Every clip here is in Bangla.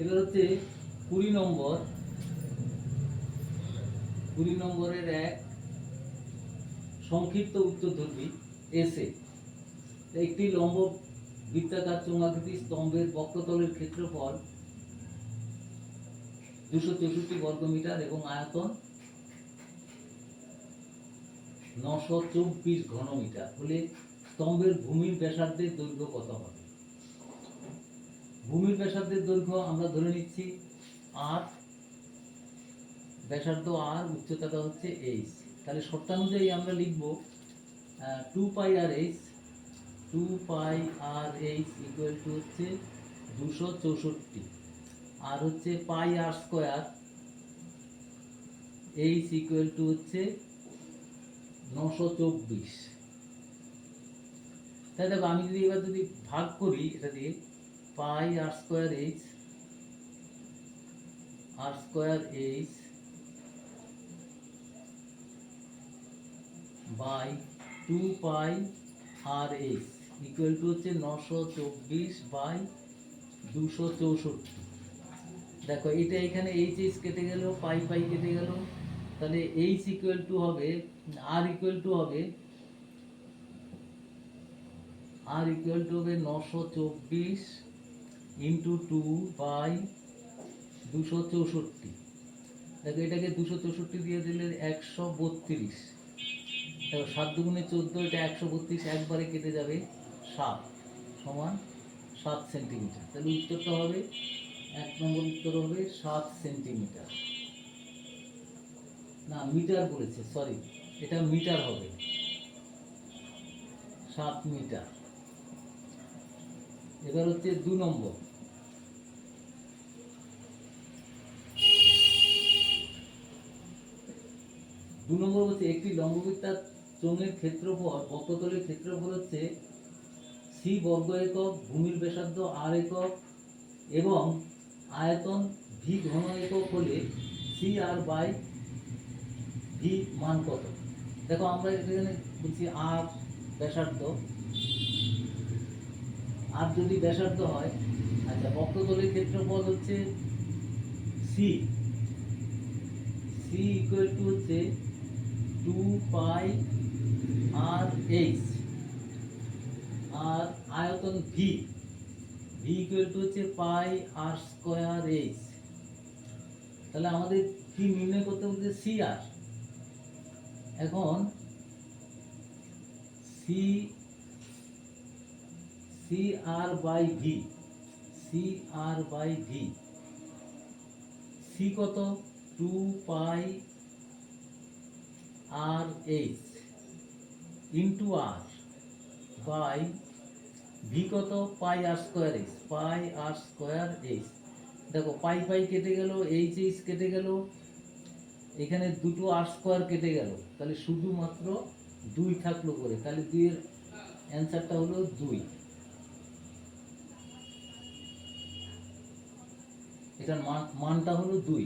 এবার হচ্ছে কুড়ি নম্বর। কুড়ি নম্বরের এক সংক্ষিপ্ত উত্তরধর্মী এসে একটি লম্ব বৃত্তাকার চোঙাকৃতি স্তম্ভের বক্রতলের ক্ষেত্রফল দুশো চৌষট্টি বর্গমিটার এবং আয়তন নশো চব্বিশ ঘনমিটার। হলে স্তম্ভের ভূমির ব্যাসার্ধের দৈর্ঘ্য কত হবে? ভূমির ব্যাসার্ধের দৈর্ঘ্য আমরা ধরে নিচ্ছি আর, ব্যাসার্ধ আর উচ্চতাটা হচ্ছে এইচ তাহলে শর্তানুযায়ী আমরা লিখব two pi R H two pi R H equal to হচ্ছে দুশো চৌষট্টি। আর হচ্ছে pi R square H equal to হচ্ছে নশো চব্বিশ। তাই দেখো, আমি যদি এবার যদি ভাগ করি, এটা দিয়ে pi R square H R square H by two pi R H equal to হচ্ছে নশো চব্বিশ বাই দুশো চৌষট্টি। দেখো, এটা এখানে এইচ এইচ কেটে গেল পাই পাই কেটে গেল। তাহলে এইচ ইকুয়াল টু হবে আর ইকুয়াল টু হবে আর ইকুয়াল টু হবে নশো চব্বিশ ইন্টু টু বাই দুশো চৌষট্টি। দেখো এটাকে দুশো চৌষট্টি দিয়ে দিলে একশো বত্রিশ। দেখো সাত দুগুণে চোদ্দ, এটা একশো বত্রিশ, একবারে কেটে যাবে সাত সমান সাত সেন্টিমিটার। তাহলে উত্তরটা হবে, এক নম্বর উত্তর হবে সাত সেন্টিমিটার। না, মিটার বলেছে সরি এটা মিটার হবে। সাত মিটার। এবার হচ্ছে দু নম্বর। দু নম্বর হচ্ছে একটি লম্ববৃত্তার চোঙের ক্ষেত্রফল, বক্রতলের ক্ষেত্রফল হচ্ছে সি বর্গ একক, ভূমির ব্যাসার্ধ আর একক এবং আয়তন ভি ঘন একক হলে সি আর বাই ভি মান কত? দেখো আমরা এখানে বলছি আর ব্যাসার্ধ। আর যদি ব্যাসার্ধ হয় আচ্ছা বক্রতলের ক্ষেত্রফল হচ্ছে সি। সি ইকুয়াল টু হচ্ছে টু পাই আর এইচ। আর আয়তন ভি ভি ইকুয়াল হচ্ছে পাই আর স্কোয়ার এইচ। তাহলে আমাদের কি নির্ণয় করতে বলতে সি আর। এখন C C R by V C R by V C কত? Two pi R H into R by V কত? Pi R square H pi R square H দেখো পাই পাই কেটে গেল এইচ এইচ কেটে গেল, এখানে দুটো আর স্কোয়ার কেটে গেল। তাহলে শুধুমাত্র দুই থাকল করে, তাহলে দুইয়ের অ্যান্সারটা হলো দুই। এটার মান, মানটা হলো দুই।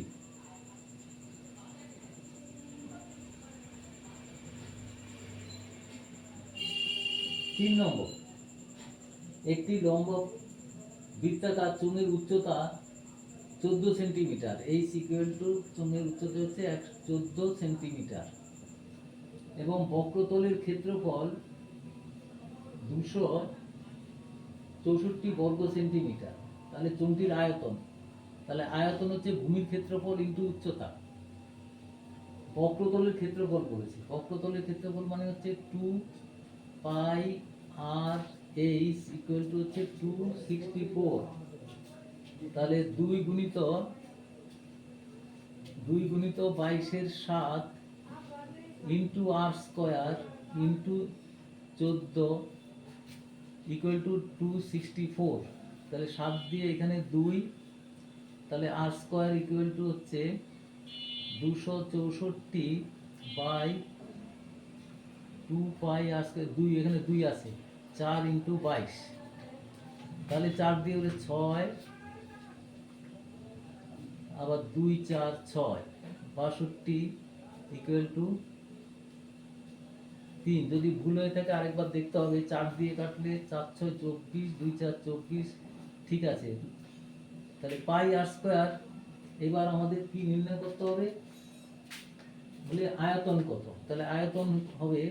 তিন নম্বর। একটি লম্ব বৃত্তাকার চুঙের উচ্চতা চোদ্দ সেন্টিমিটার। এই সিকুয়েল টু চুঙের উচ্চতা হচ্ছে এক চোদ্দ সেন্টিমিটার। এবং বক্রতলের ক্ষেত্রফল দুশো চৌষট্টি বর্গ সেন্টিমিটার। তাহলে চুংটির আয়তন। তাহলে আয়তন হচ্ছে ভূমির ক্ষেত্রফল ইন্টু উচ্চতা। বক্রতলের ক্ষেত্রফল বলেছি। বক্রতলের ক্ষেত্রফল মানে হচ্ছে two pi R H equal to হচ্ছে টু সিক্সটি ফোর তাহলে দুই গুণিত দুই গুণিত বাইশের সাত ইন্টু আর স্কোয়ার ইন্টু চোদ্দ equal to two sixty four তাহলে সাত দিয়ে এখানে দুই, তাহলে আর স্কোয়ার ইকুয়াল টু হচ্ছে দুশো চৌষট্টি বাই টু পাই আজকে দুই, এখানে দুই আছে, চার ইন্টু বাইশ। তাহলে চার দিয়ে হলে ছয়, আবার দুই, চার, ছয়, বাষট্টি ইকুয়াল টু তিন। যদি ভুল হয়ে থাকে আরেকবার দেখতে হবে, চার দিয়ে কাটলে চার, ছয়, চব্বিশ, দুই, চার, চব্বিশ, ঠিক আছে। তাহলে পাই আর স্কোয়ার এবার আমাদের কি নির্ণয় করতে হবে? বলে আয়তন কত? তাহলে আয়তন হবে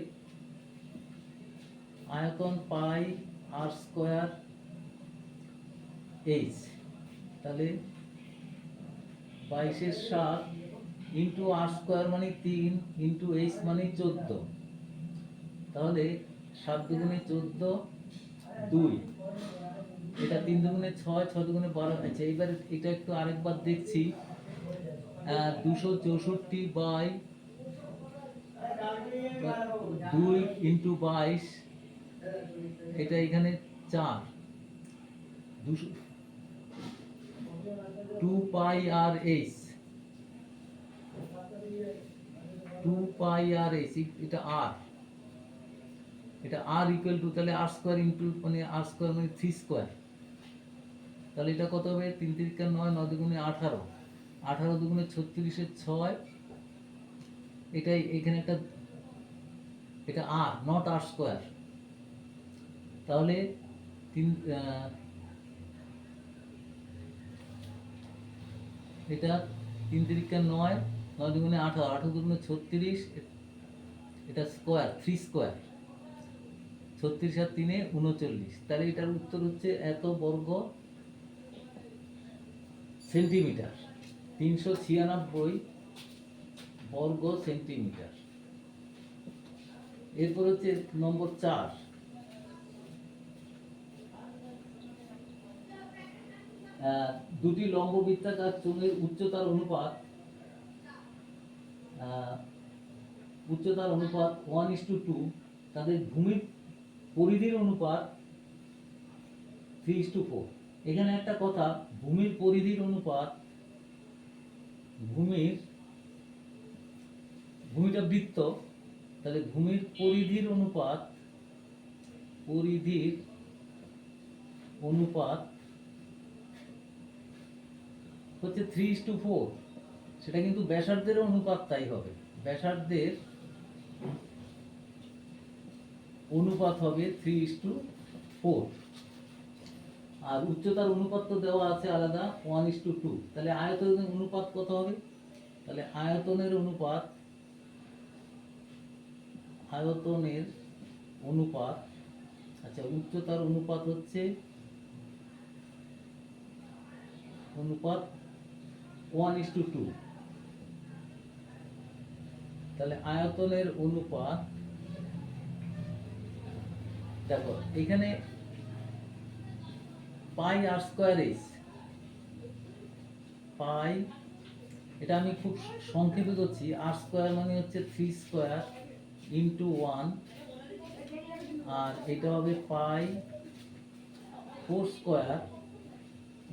আয়তন পাই আর স্কোয়ার এইচ তাহলে বাইশের সাত ইন্টু আর স্কোয়ার মানে তিন ইন্টু এইচ মানে চোদ্দ। তাহলে সাত দুগুণে চোদ্দ, দুই। এটা তিন দুগুণে ছয় ছয় দুগুণে বারো। আচ্ছা এইবার এটা একটু আরেকবার দেখছি। দুশো চৌষট্টি বাই দুই ইন্টু বাইশ এটা এখানে চার। দুশো two pi R H. Two pi R H এটা আর। এটা আর ইকুয়াল টু তাহলে আর স্কোয়ার ইন্টু মানে আর স্কোয়ার মানে থ্রি স্কোয়ার তাহলে এটা কত হবে? তিন তিরিকা নয় নয় দুগুণে আঠারো। আঠারো দুগুণে ছত্রিশের ছয়। এটাই এখানে একটা এটা আর নট আর স্কোয়ার তাহলে তিন এটা তিন তিরিকা নয় নয় দুগুণে আঠারো আঠারো দুগুণে ছত্রিশ, এটা স্কোয়ার থ্রি স্কোয়ার ছত্রিশ আর তিনে উনচল্লিশ। তাহলে এটার উত্তর হচ্ছে এত বর্গ সেন্টিমিটার। তিনশো ছিয়ানব্বই বর্গ সেন্টিমিটার। এরপর হচ্ছে নম্বর চার। দুটি লম্ব বৃত্তাকার চোঙের উচ্চতার অনুপাত উচ্চতার অনুপাত ওয়ান ইস টু টু তাদের ভূমির পরিধির অনুপাত থ্রি ইস টু ফোর এখানে একটা কথা, ভূমির পরিধির অনুপাত, ভূমির, ভূমিটা বৃত্ত, তাহলে ভূমির পরিধির অনুপাত পরিধির অনুপাত হচ্ছে থ্রি ইস টু ফোর সেটা কিন্তু ব্যাসার্ধের অনুপাত তাই হবে। ব্যাসার্ধের অনুপাত হবে থ্রি ইস টু ফোর আর উচ্চতার অনুপাত তো দেওয়া আছে আলাদা ওয়ান ইস টু টু তাহলে আয়তনের অনুপাত কত হবে? তাহলে আয়তনের অনুপাত আয়তনের অনুপাত আচ্ছা উচ্চতার অনুপাত হচ্ছে, অনুপাত ওয়ান ইস টু টু তাহলে আয়তনের অনুপাত, দেখো, এখানে পাই আর স্কোয়ার এইচ পাই, এটা আমি খুব সংক্ষেপে করছি আর স্কোয়ার মানে হচ্ছে থ্রি স্কোয়ার ইন্টু ওয়ান আর এটা হবে pi four square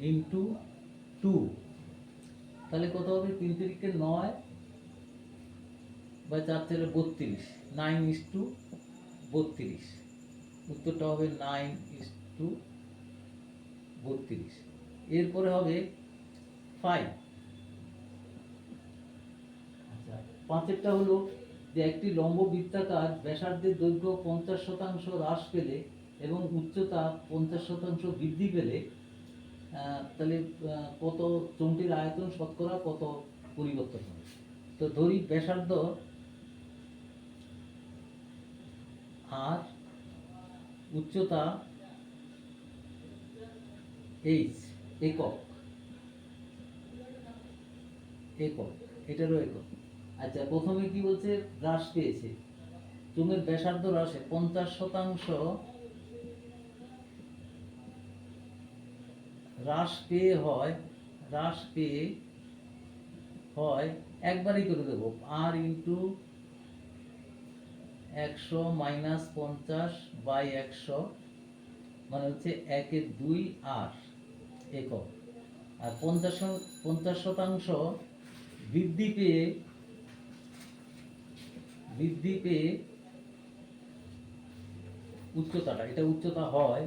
into two তাহলে কত হবে? তিন তিরিকে নয় বা চার চারে বত্রিশ। নাইন ইস টু বত্রিশ। উত্তরটা হবে নাইন ইস টু বত্রিশ। এরপরে হবে ফাইভ। আচ্ছা পাঁচেরটা হলো যে একটি লম্ব বৃত্তাকার ব্যাসার্ধের দৈর্ঘ্য পঞ্চাশ শতাংশ হ্রাস পেলে এবং উচ্চতা পঞ্চাশ শতাংশ বৃদ্ধি পেলে তাহলে কত চোঙটির আয়তন শতকরা কত পরিবর্তন হবে? তো ধরি ব্যাসার্ধ আর উচ্চতা এইচ একক। একক, এটারও একক। আচ্ছা প্রথমে কি বলছে? হ্রাস পেয়েছে। চোঙের ব্যাসার্ধ হ্রাসে পঞ্চাশ শতাংশ হ্রাস পেয়ে হয়, হ্রাস পেয়ে হয়, একবারই করে দেবো। আর ইন্টু একশো মাইনাস পঞ্চাশ বাই একশো মানে হচ্ছে একের দুই আর একক। আর পঞ্চাশ পঞ্চাশ শতাংশ বৃদ্ধি পেয়ে বৃদ্ধি পেয়ে উচ্চতাটা, এটা উচ্চতা হয়,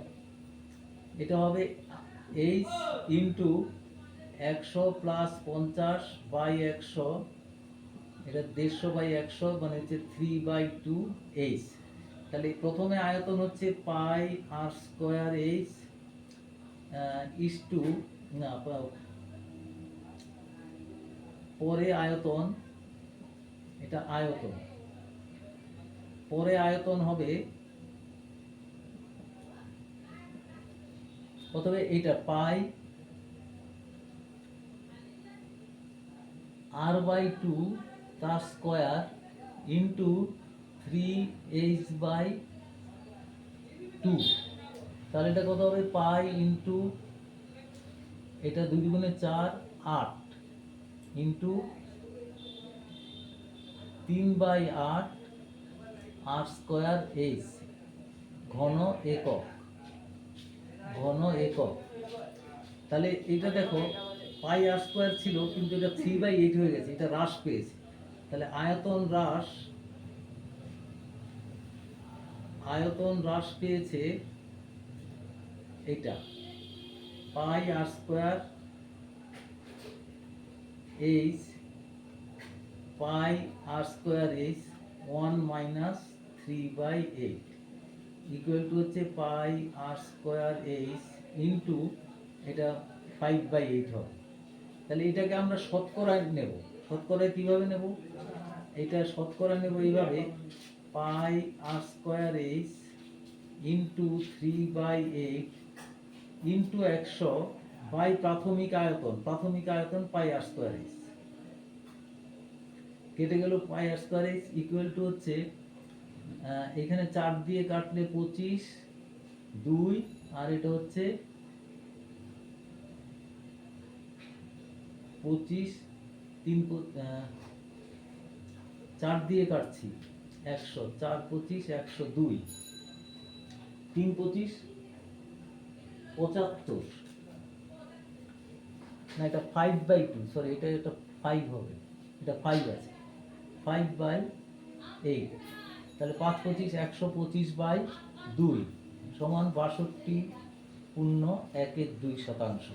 এটা হবে এইচ ইন্টু একশো প্লাস পঞ্চাশ বাই একশো, এটা দেড়শো বাই একশো মানে হচ্ছে থ্রি বাই টু এইচ তাহলে প্রথমে আয়তন হচ্ছে pi R square H is to না পরে আয়তন, এটা আয়তন। পরে আয়তন হবে প্রথমে এটা পাই আর বাই টু তার square into three H by two তাহলে এটা কত হবে? পাই ইন্টু এটা দুই দুগুণে চার, আট। ইন্টু তিন বাই আট আর স্কোয়ার এইচ ঘন একক। ঘন একক। তাহলে এটা দেখো, পাই আর স্কোয়ার ছিল, কিন্তু এটা থ্রি বাই এইট হয়ে গেছে, এটা হ্রাস পেয়েছে। তাহলে আয়তন হ্রাস আয়তন হ্রাস পেয়েছে এটা। Pi R square H pi R square H one minus three by eight equal to হচ্ছে pi R square H into এটা ফাইভ বাই এইট হবে। তাহলে এটাকে আমরা শতকরায় নেব। শতকরায় কীভাবে নেব? এটা শতকরা নেব এইভাবে pi R square H into three by eight into একশো বাই প্রাথমিক আয়তন। প্রাথমিক আয়তন পাই আর স্কোয়ার এইচ কেটে গেল pi R square H equal to হচ্ছে এখানে চার দিয়ে কাটলে পঁচিশ, দুই, আর এটা হচ্ছে পঁচিশ, তিন চার দিয়ে কাটছি, একশো, চার পঁচিশ, একশো দুই, তিন পঁচিশ, পঁচাত্তর, না এটা ফাইভ বাই টু সরি এটা এটা ফাইভ হবে, এটা ফাইভ আছে ফাইভ বাই এইট তাহলে পাঁচ পঁচিশ একশো পঁচিশ বাই দুই সমান বাষট্টি পূর্ণ একের দুই শতাংশ।